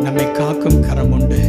நம்மை காக்கும் கரம் உண்டு.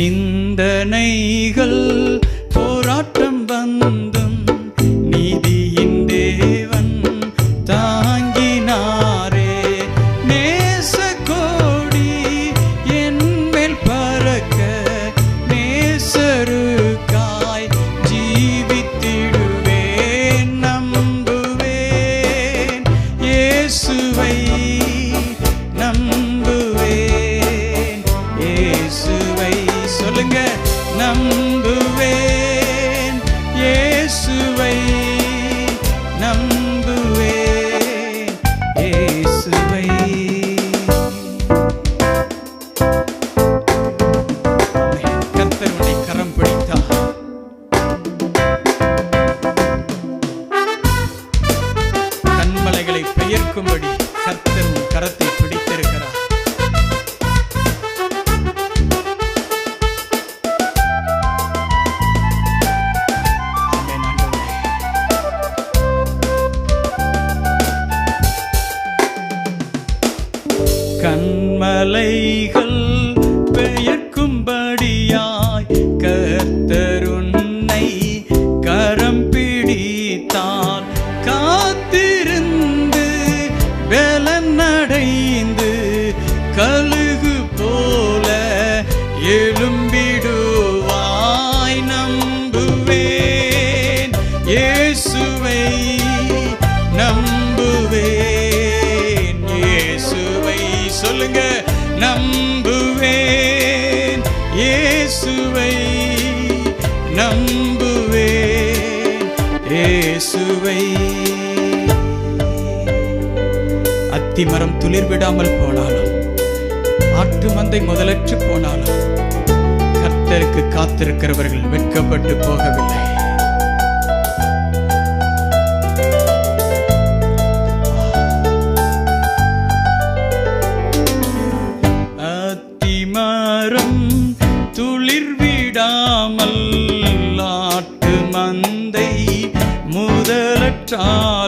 நிந்தனைகள் சொல்லுங்க நம்புவேன். கண்மலைகள் பெயர்க்கும்படியாய் கர்த்தர் கரம் பிடித்தார். காத்திருந்து பலனடைந்து கழுகு போல எழும்பிடுவாய் நம்புவேன். இயேசுவை நம்புவேன். இயேசுவை சொல்லுங்க. நம்புவேன். இயேசுவை நம்புவேன். இயேசுவை. அத்திமரம் துளிர் விடாமல் போனாலும் ஆட்டு மந்தை முதலற்று போனாலும் கர்த்தருக்கு காத்திருக்கிறவர்கள் வெட்கப்பட்டு போகவில்லை. மரம் துளிர் விடாமல் ஆட்டு மந்தை முதலற்றாலும்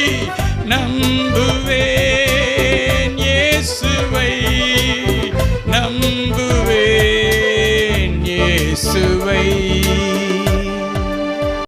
நம்புவேன்